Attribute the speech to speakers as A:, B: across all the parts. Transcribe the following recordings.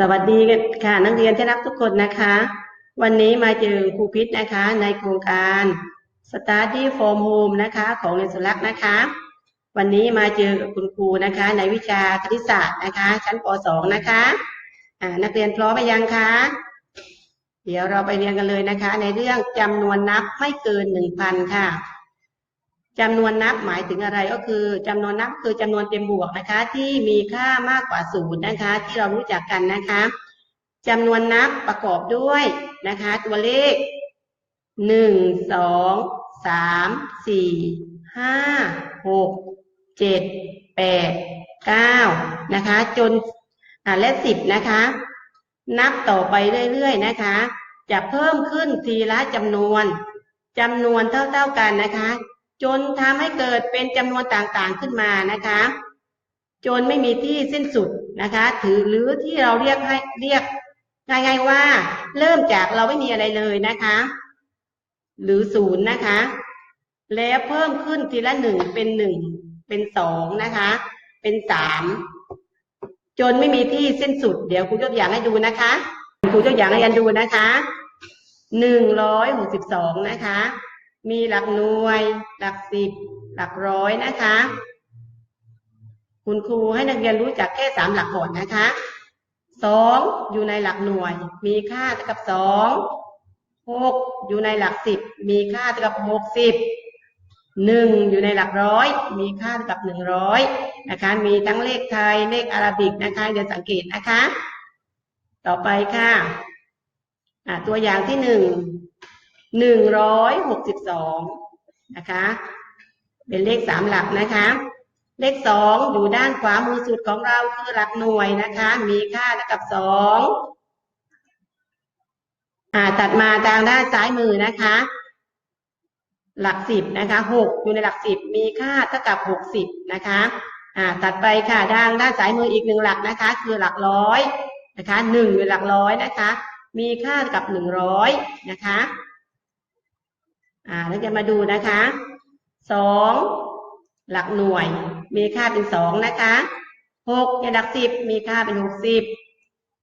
A: สวัสดีค่ะนักเรียนที่รักทุกคนนะคะ วันนี้มาเจอครูพิษนะคะ ในโครงการ Study from Home นะคะ ของเรียนสุรักษ์นะคะ วันนี้มาเจอกับคุณครูนะคะ ในวิชาคณิตศาสตร์นะคะ ชั้นป .2 นะคะอ่านักเรียนพร้อมไหมยังคะ เดี๋ยวเราไปเรียนกันเลยนะคะ ในเรื่องจำนวนนับไม่เกินหนึ่งพันค่ะ จำนวนนับหมายถึงอะไรก็คือจำนวนนับคือจำนวนเต็มบวกนะคะ ที่มีค่ามากกว่าศูนย์นะคะ ที่เรารู้จักกันนะคะจำนวนนับประกอบด้วยนะคะ ตัวเลขหนึ่งสองสามสี่ห้าหกเจ็ดแปดเก้านะคะ จนและสิบนะคะ นับต่อไปเรื่อยๆนะคะ จะเพิ่มขึ้นทีละจำนวนจำนวนเท่าๆกันนะคะ จนทำให้เกิดเป็นจำนวนต่างๆขึ้นมานะคะ จนไม่มีที่สิ้นสุดนะคะ ถือหรือที่เราเรียกให้เรียกง่ายๆว่า เริ่มจากเราไม่มีอะไรเลยนะคะ หรือศูนย์นะคะ แล้วเพิ่มขึ้นทีละหนึ่งเป็นหนึ่งเป็นสองนะคะ เป็นสามจนไม่มีที่สิ้นสุด เดี๋ยวครูยกอย่างให้ดูนะคะครูยกอย่างให้ยันดูนะคะหนึ่งร้อยหกสิบสองนะคะ มีหลักหน่วย หลักสิบ หลักร้อยนะคะ คุณครูให้นักเรียนรู้จักแค่สามหลักก่อนนะคะสองอยู่ในหลักหน่วย มีค่าเท่ากับสองหกอยู่ในหลักสิบ มีค่าเท่ากับหกสิบหนึ่งอยู่ในหลักร้อย มีค่าเท่ากับหนึ่งร้อยนะคะ มีทั้งเลขไทยเลขอาราบิกนะคะเดี๋ยวสังเกตนะคะ ต่อไปค่ะตัวอย่างที่หนึ่ง หนึ่งร้อยหกสิบสองนะคะ เป็นเลขสามหลักนะคะ เลขสองอยู่ด้านขวามือสุดของเราคือหลักหน่วยนะคะ มีค่าเท่ากับสองอ่าตัดมาทางด้านซ้ายมือนะคะ หลักสิบนะคะหกอยู่ในหลักสิบมีค่าเท่ากับหกสิบนะคะอ่าตัดไปค่ะด้านด้านซ้ายมืออีกหนึ่งหลักนะคะ คือหลักร้อยนะคะหนึ่งอยู่หลักร้อยนะคะ มีค่าเท่ากับหนึ่งร้อยนะคะ อ่าเราจะมาดูนะคะสองหลักหน่วย มีค่าเป็นสองนะคะหกในหลักสิบมีค่าเป็นหกสิบ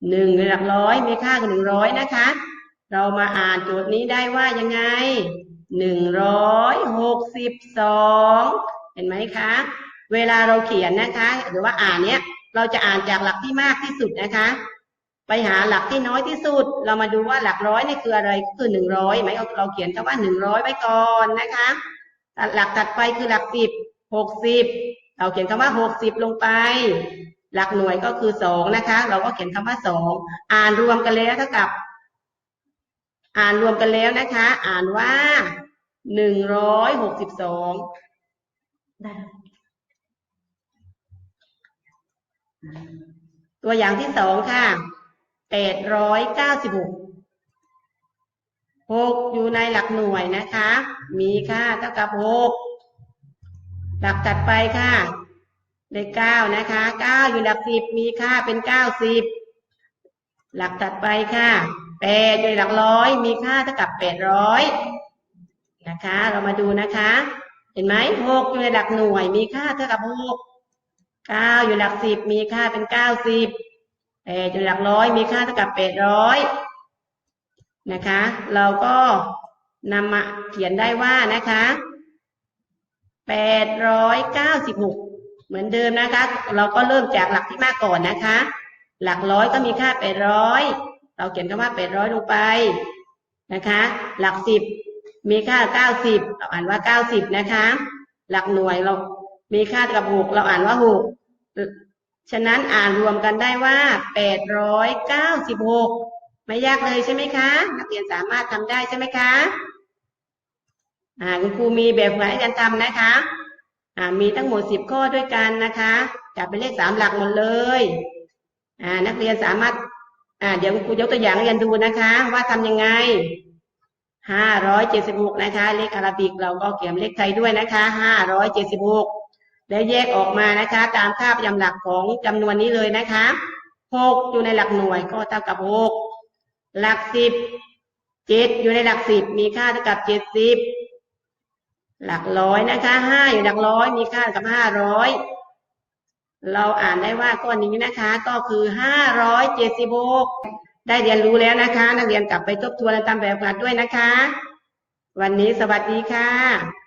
A: หนึ่งในหลักร้อยมีค่าเป็นหนึ่งร้อยนะคะ เรามาอ่านโจทย์นี้ได้ว่ายังไงหนึ่งร้อยหกสิบสองเห็นไหมคะ เวลาเราเขียนนะคะ หรือว่าอ่านเนี้ยเราจะอ่านจากหลักที่มากที่สุดนะคะ ไปหาหลักที่น้อยที่สุด เรามาดูว่าหลักร้อยนี่คืออะไรคือหนึ่งร้อยไหมเราเขียนคำว่าหนึ่งร้อยไว้ก่อนนะคะหลักถัดไปคือหลักสิบหกสิบเราเขียนคำว่าหกสิบลงไป หลักหน่วยก็คือสองนะคะ เราก็เขียนคำว่าสองอ่านรวมกันแล้วเท่ากับ อ่านรวมกันแล้วนะคะ อ่านว่าหนึ่งร้อยหกสิบสองตัวอย่างที่สองค่ะ แปดร้อยเก้าสิบหกหกอยู่ในหลักหน่วยนะคะ มีค่าเท่ากับหกหลักถัดไปค่ะเลขเก้านะคะเก้าอยู่หลักสิบมีค่าเป็นเก้าสิบหลักถัดไปค่ะแปดอยู่หลักร้อยมีค่าเท่ากับแปดร้อยนะคะ เรามาดูนะคะ เห็นไหมหกอยู่ในหลักหน่วย มีค่าเท่ากับหกเก้าอยู่หลักสิบมีค่าเป็นเก้าสิบ แปดอยู่หลักร้อยมีค่าเท่ากับแปดร้อยนะคะ เราก็นำมาเขียนได้ว่านะคะแปดร้อยเก้าสิบหกเหมือนเดิมนะคะ เราก็เริ่มจากหลักที่มากก่อนนะคะ หลักร้อยก็มีค่าแปดร้อยเราเขียนคำว่าแปดร้อยลงไปนะคะ หลักสิบมีค่าเก้าสิบเราอ่านว่าเก้าสิบนะคะ หลักหน่วยเรามีค่าเท่ากับหกเราอ่านว่าหก ฉะนั้นอ่านรวมกันได้ว่าแปดร้อยเก้าสิบหกไม่ยากเลยใช่ไหมคะ นักเรียนสามารถทำได้ใช่ไหมคะอ่าคุณครูมีแบบฝึกหัดให้การทำนะคะอ่ามีทั้งหมดสิบข้อด้วยกันนะคะจับเป็นเลขสามหลักหมดเลยอ่านักเรียนสามารถอ่าเดี๋ยวคุณครูยกตัวอย่างให้เรียนดูนะคะ ว่าทำยังไงห้าร้อยเจ็ดสิบหกนะคะ เลขอาราบิกเราก็เขียนเลขไทยด้วยนะคะห้าร้อยเจ็ดสิบหก แล้วแยกออกมานะคะ ตามค่าประจำหลักของจำนวนนี้เลยนะคะหกอยู่ในหลักหน่วยก็เท่ากับหกหลักสิบเจ็ดอยู่ในหลักสิบมีค่าเท่ากับเจ็ดสิบหลักร้อยนะคะห้าอยู่หลักร้อยมีค่าเท่ากับห้าร้อยเราอ่านได้ว่าข้อนนี้นะคะก็คือห้าร้อยเจ็ดสิบหกได้เรียนรู้แล้วนะคะ นักเรียนกลับไปทบทวนและตามแบบฝึกหัดด้วยนะคะ วันนี้สวัสดีค่ะ